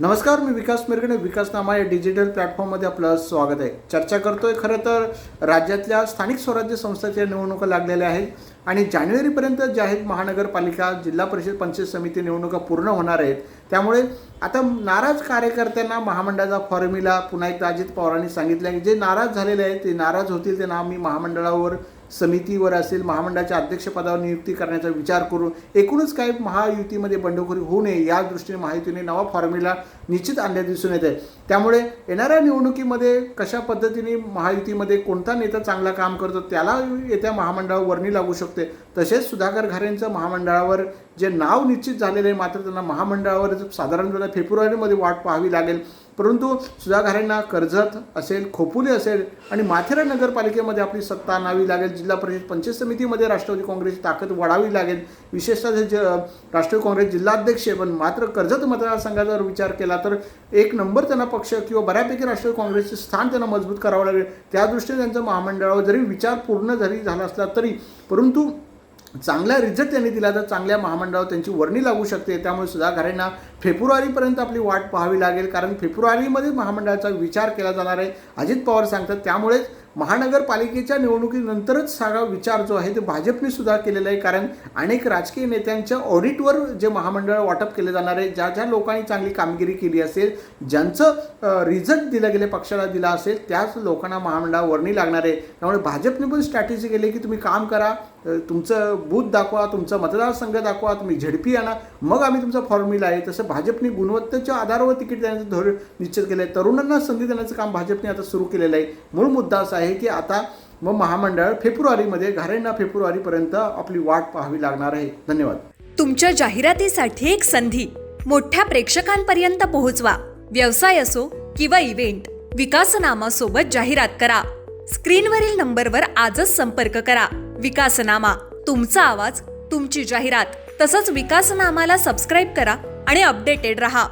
नमस्कार मी विकास मिरगणे विकासनामा या डिजिटल प्लॅटफॉर्ममध्ये आपलं स्वागत आहे. चर्चा करतोय खरं तर राज्यातल्या स्थानिक स्वराज्य संस्थेच्या निवडणुका लागलेल्या आहेत आणि जानेवारीपर्यंत ज्या आहेत महानगरपालिका जिल्हा परिषद पंचायत समिती निवडणुका पूर्ण होणार आहेत. त्यामुळे आता नाराज कार्यकर्त्यांना महामंडळाचा फॉर्म्युला पुन्हा एकदा अजित पवारांनी सांगितलं आहे की जे नाराज झालेले आहेत ते नाराज होतील त्यांना आम्ही महामंडळावर समितीवर असेल महामंडळाच्या अध्यक्षपदावर नियुक्ती करण्याचा विचार करून एकूणच काही महायुतीमध्ये बंडखोरी होऊ नये या दृष्टीने महायुतीने नवा फॉर्म्युला निश्चित आणल्या दिसून येत आहे. त्यामुळे येणाऱ्या निवडणुकीमध्ये कशा पद्धतीने महायुतीमध्ये कोणता नेता चांगला काम करतो त्याला येत्या महामंडळावर वर्णी लागू शकते. तसेच सुधाकर घारेंचं महामंडळावर जे नाव निश्चित झालेलं आहे मात्र त्यांना महामंडळावर साधारण फेब्रुवारीमध्ये वाट पाहावी लागेल. परंतु सुधाघारेंना कर्जत असेल खोपोली असेल आणि माथेरा नगरपालिकेमध्ये आपली सत्ता आणावी लागेल जिल्हा परिषद पंचायत समितीमध्ये राष्ट्रवादी काँग्रेसची ताकद वाढावी लागेल. विशेषतः जे ज- राष्ट्रवादी काँग्रेस जिल्हाध्यक्ष आहे, पण मात्र कर्जत मतदारसंघाचा जर विचार केला तर एक नंबर त्यांना पक्ष किंवा बऱ्यापैकी राष्ट्रवादी काँग्रेसचे स्थान त्यांना मजबूत करावं लागेल. त्या दृष्टीने त्यांचं महामंडळावर जरी विचार पूर्ण जरी झाला असला तरी परंतु चांगला रिझल्ट त्यांनी दिला तर चांगल्या महामंडळावर त्यांची वर्णी लागू शकते. त्यामुळे सुद्धा घरांना फेब्रुवारीपर्यंत आपली वाट पाहावी लागेल कारण फेब्रुवारीमध्ये महामंडळाचा विचार केला जाणार आहे. अजित पवार सांगतात त्यामुळेच महानगरपालिकेच्या निवडणुकीनंतरच सगळा विचार जो आहे ते भाजपने सुद्धा केलेला आहे. कारण अनेक राजकीय नेत्यांच्या ऑडिटवर जे महामंडळ वाटप केले जाणार आहे ज्या ज्या लोकांनी चांगली कामगिरी केली असेल ज्यांचं रिझल्ट दिलं गेले पक्षाला दिला असेल त्याच लोकांना महामंडळावरणी वर्णी लागणार आहे. त्यामुळे भाजपने पण स्ट्रॅटेजी केली की तुम्ही काम करा तुमचं बूथ दाखवा तुमचा मतदारसंघ दाखवा तुम्ही झडपी आणा. मग आम्ही तुमचा फॉर्म्युला आहे. तसं भाजपने गुणवत्तेच्या आधारावर तिकीट देण्याचं धोरण निश्चित केलं आहे तरुणांना संधी देण्याचं काम भाजपने आता सुरू केलेलं आहे. मूळ मुद्दा असा आहे की आता व महामंडळ फेब्रुवारीमध्ये घरांना फेब्रुवारीपर्यंत आपली वाट पाहावी लागणार आहे. धन्यवाद. तुमच्या जाहिरातीसाठी एक संधी. मोठ्या प्रेक्षकांपर्यंत पोहोचवा. व्यवसाय असो किंवा इव्हेंट विकासनामासोबत जाहिरात करा. स्क्रीनवरील नंबरवर आजच संपर्क करा. विकासनामा तुमचा आवाज तुमची जाहिरात तसंच विकासनामाला सबस्क्राईब करा आणि अपडेटेड रहा.